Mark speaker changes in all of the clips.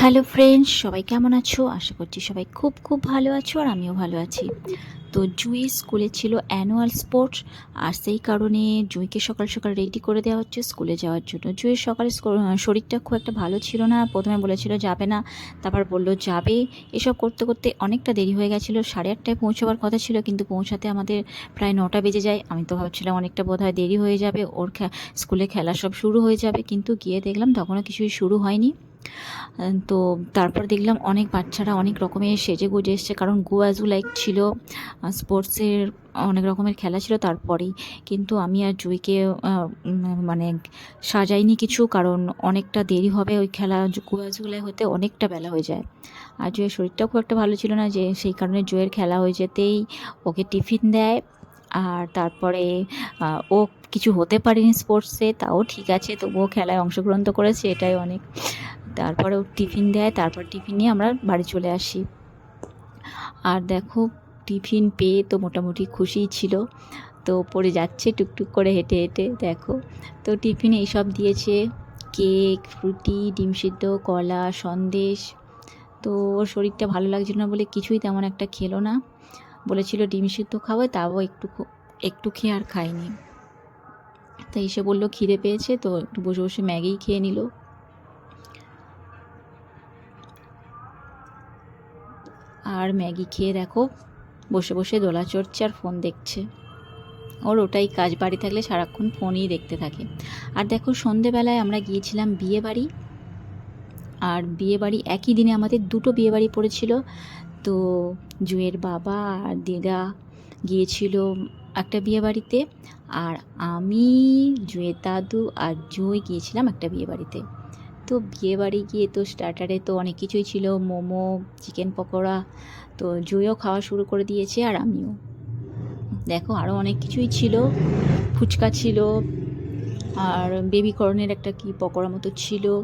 Speaker 1: Hello friends, সবাই কেমন আছো? আশা করছি সবাই খুব খুব ভালো আছো আর আমিও ভালো আছি। তো জুই স্কুলে ছিল অ্যানুয়াল স্পোর্টস আর সেই কারণে জুইকে সকাল সকাল রেডি করে দেওয়া হচ্ছে স্কুলে যাওয়ার জন্য। জুইয়ের সকালে শরীরটা খুব একটা ভালো ছিল না। প্রথমে বলেছিল, যাবে না। তারপর বলল, যাবে। এসব করতে করতে অনেকটা দেরি হয়ে গেছিল। সাড়ে আটটায় পৌঁছাবার কথা ছিল, কিন্তু পৌঁছাতে আমাদের প্রায় নটা বেজে যায়। আমি তো ভাবছিলাম অনেকটা বোধহয় দেরি হয়ে যাবে। ওর স্কুলে খেলা সব শুরু হয়ে যাবে, কিন্তু গিয়ে দেখলাম তখনও কিছুই শুরু হয়নি। তো তারপর দেখলাম অনেক বাচ্চারা অনেক রকমের সেজে গুজে এসছে। কারণ গো অ্যাজু লাইক ছিল স্পোর্টসের অনেক রকমের খেলা ছিল তারপরেই। কিন্তু আমি আর জুইকে মানে সাজাইনি কিছু, কারণ অনেকটা দেরি হবে ওই খেলা অ্যাজুগুলাই হতে, অনেকটা বেলা হয়ে যায়। আর জুয়ের শরীরটাও খুব একটা ভালো ছিল না যে সেই কারণে জুয়ের খেলা হয়ে যেতেই ওকে টিফিন দেয়। আর তারপরে ও কিছু হতে পারেনি স্পোর্টসে তাও ঠিক আছে, তবুও খেলায় অংশগ্রহণ তো করেছে, এটাই অনেক। তারপরে ও টিফিন দেয়, তারপর টিফিন নিয়ে আমরা বাড়ি চলে আসি। আর দেখো, টিফিন পেয়ে তো মোটামুটি খুশিই ছিল। তো পড়ে যাচ্ছে, টুকটুক করে হেঁটে হেঁটে, দেখো। তো টিফিনে এইসব দিয়েছে, কেক, ফ্রুটি, ডিম সিদ্ধ, কলা, সন্দেশ। তো ওর শরীরটা ভালো লাগছিল না বলে কিছুই তেমন একটা খেলো না। বলেছিল ডিম সিদ্ধ খাব, তাও একটু একটু খেয়ে আর খায়নি তো এসে বলল, খিদে পেয়েছে, তো একটু বসে বসে ম্যাগিই খেয়ে নিল। আর ম্যাগি খেয়ে দেখো, বসে বসে দোলা চড়ছে আর ফোন দেখছে। ওর ওটাই কাজ, বাড়ি থাকলে সারাক্ষণ ফোনই দেখতে থাকে। আর দেখো, সন্ধেবেলায় আমরা গিয়েছিলাম বিয়ে বাড়ি আর বিয়ে বাড়ি একই দিনে আমাদের দুটো বিয়ে বাড়ি পড়েছিল। তো জুয়ের বাবা আর দিদা গিয়েছিল একটা বিয়ে বাড়িতে আর আমি, জুয়ের দাদু আর জুঁই গিয়েছিলাম একটা বিয়ে বাড়িতে তো বিয়ে বাড়ি গিয়ে তো স্টার্টারে তো অনেক কিছুই ছিল। মোমো চিকেন পকোড়া, তো জুইও খাওয়া শুরু করে দিয়েছে আর আমিও। দেখো আরও অনেক কিছুই ছিল। ফুচকা ছিল আর বেবিকর্নের একটা কি পকোড়া মতো ছিল।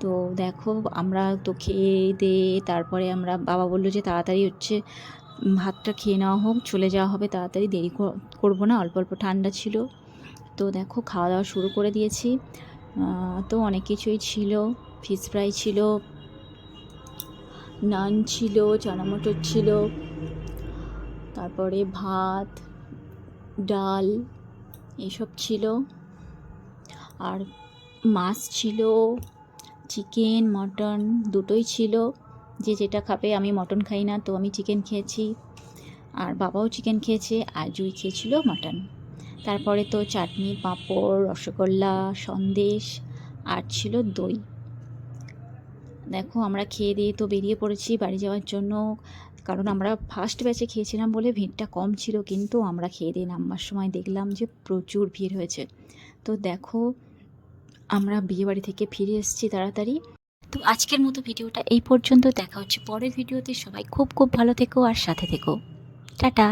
Speaker 1: তো দেখো আমরা তো খেয়ে দিয়ে তারপরে আমরা বাবা বলল যে তাড়াতাড়ি হচ্ছে ভাতটা খেয়ে নেওয়া হোক, চলে যাওয়া হবে তাড়াতাড়ি, দেরি কর- করব না, অল্প অল্প ঠান্ডা ছিল। তো দেখো খাওয়া দাওয়া শুরু করে দিয়েছি। তো অনেক কিছুই ছিল। ফিশ ফ্রাই ছিল, নান ছিল চানা মটর ছিল, তারপরে ভাত, ডাল, এসব ছিল। আর মাছ ছিল, চিকেন, মটন দুটোই ছিল। যে যেটা খাবে আমি মটন খাই না, তো আমি চিকেন খেয়েছি। আর বাবাও চিকেন খেয়েছে, আর জুই খেয়েছিল মাটন। তারপরে তো চাটনি, পাঁপড়, রসগোল্লা, সন্দেশ, আর ছিল দই। দেখো, আমরা খেয়ে দিয়ে তো বেরিয়ে পড়েছি বাড়ি যাওয়ার জন্য। কারণ আমরা ফার্স্ট ব্যাচে খেয়েছিলাম বলে ভিড়টা কম ছিল, কিন্তু আমরা খেয়ে দিয়ে নামবার সময় দেখলাম যে প্রচুর ভিড় হয়েছে। তো দেখো, আমরা বিয়েবাড়ি থেকে ফিরে এসেছি তাড়াতাড়ি। তো আজকের মতো ভিডিওটা এই পর্যন্ত। দেখা হচ্ছে পরের ভিডিওতে। সবাই খুব খুব ভালো থেকো আর সাথে থেকো। টাটা!